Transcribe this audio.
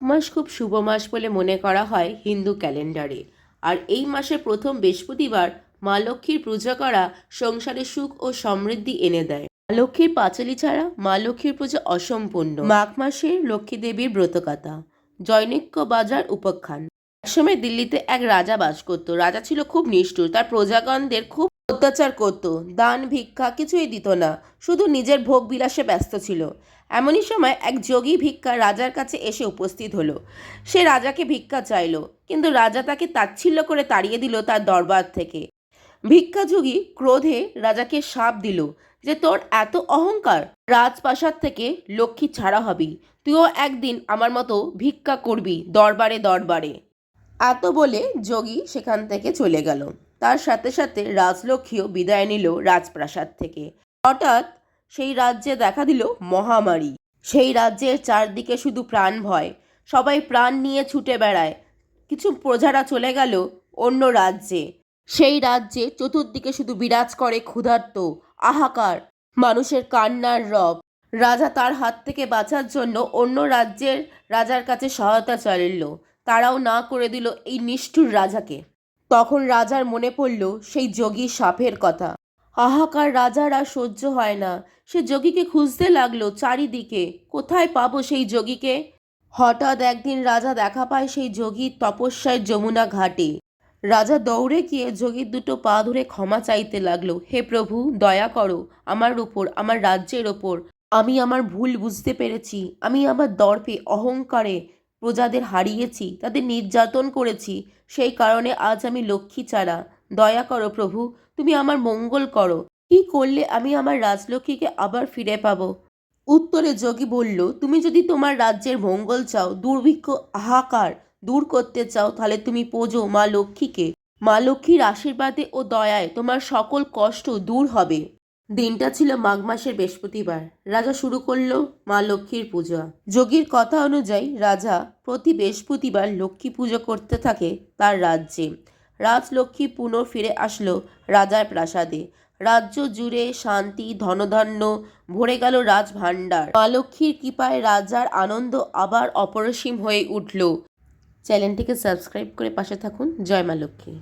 মাস খুব শুভ মাস বলে মনে করা হয় হিন্দু ক্যালেন্ডারে। আর এই মাসের প্রথম বৃহস্পতিবার মা লক্ষ্মীর পূজা করা সংসারে সুখ ও সমৃদ্ধি এনে দেয়। মা লক্ষ্মীর পাঁচালি ছাড়া মা লক্ষ্মীর পূজা অসম্পূর্ণ। মাঘ মাসের লক্ষ্মী দেবীর ব্রতকথা জৈনিক্য বাজার উপাখ্যান। একসময় দিল্লিতে এক রাজা বাস করত। রাজা ছিল খুব নিষ্ঠুর, তার প্রজাগণদের খুব অত্যাচার করত, দান, ভিক্ষা কিছুই দিত না, শুধু নিজের ভোগ বিলাসে ব্যস্ত ছিল। এমনই সময় এক যোগী ভিক্ষা রাজার কাছে এসে উপস্থিত হলো। সে রাজাকে ভিক্ষা চাইলো, কিন্তু রাজা তাকে তাচ্ছিল্য করে তাড়িয়ে দিল তার দরবার থেকে। ভিক্ষা ভিক্ষাযোগী ক্রোধে রাজাকে সাপ দিল যে, তোর এত অহংকার, রাজপ্রাসাদ থেকে লক্ষ্মী ছাড়া হবি, তুইও একদিন আমার মতো ভিক্ষা করবি দরবারে দরবারে। এত বলে যোগী সেখান থেকে চলে গেল। তার সাথে সাথে রাজলক্ষ্মীও বিদায় নিল রাজপ্রাসাদ থেকে। হঠাৎ সেই রাজ্যে দেখা দিল মহামারী। সেই রাজ্যের চারদিকে শুধু প্রাণ ভয়। সবাই প্রাণ নিয়ে ছুটে বেড়ায়। কিছু প্রজারা চলে গেল অন্য রাজ্যে। সেই রাজ্যে চতুর্দিকে শুধু বিরাজ করে ক্ষুধার্ত, আহাকার, মানুষের কান্নার রব। রাজা তার হাত থেকে বাঁচার জন্য অন্য রাজ্যের রাজার কাছে সহায়তা চাইল তারাও না করে দিল এই নিষ্ঠুর রাজাকে। তখন রাজার মনে পড়ল, সেই যোগী সাপের কথা। হাহাকার রাজার আর সহ্য হয় না। সে যোগীকে খুঁজতে লাগল চারিদিকে। কোথায় পাবো সেই যোগীকে? হঠাৎ একদিন রাজা দেখা পায় সেই যোগীর তপস্যায় যমুনা ঘাটে। রাজা দৌড়ে গিয়ে যোগীর দুটো পা ধরে ক্ষমা চাইতে লাগল, হে প্রভু, দয়া করো, আমার ওপর আমার রাজ্যের ওপর আমি আমার ভুল বুঝতে পেরেছি। আমি আমার দর্পে, অহংকারে প্রজাদের হারিয়েছি, তাদের নির্যাতন করেছি, সেই কারণে আজ আমি লক্ষ্মী ছাড়া। দয়া করো প্রভু, তুমি আমার মঙ্গল করো। কি করলে আমি আমার রাজলক্ষ্মীকে আবার ফিরে পাবো? উত্তরে যোগী বলল, তুমি যদি তোমার রাজ্যের মঙ্গল চাও, দুর্ভিক্ষ হাহাকার দূর করতে চাও, তাহলে তুমি পোজো মা লক্ষ্মীকে। মা লক্ষ্মীর আশীর্বাদে ও দয়ায় তোমার সকল কষ্ট দূর হবে। দিনটা ছিল মাঘ মাসের বৃহস্পতিবার। রাজা শুরু করল মা লক্ষ্মীর পূজা। যোগীর কথা অনুযায়ী রাজা প্রতি বৃহস্পতিবার লক্ষ্মী পুজো করতে থাকে তার রাজ্যে। রাজলক্ষ্মী পুনঃ ফিরে আসলো রাজার প্রাসাদে। রাজ্য জুড়ে শান্তি, ধনধান্য, ভরে গেল রাজভাণ্ডার মা লক্ষ্মীর কৃপায় রাজার আনন্দ আবার অপরিসীম হয়ে উঠল। চ্যানেলটিকে সাবস্ক্রাইব করে পাশে থাকুন। জয় মা লক্ষ্মী।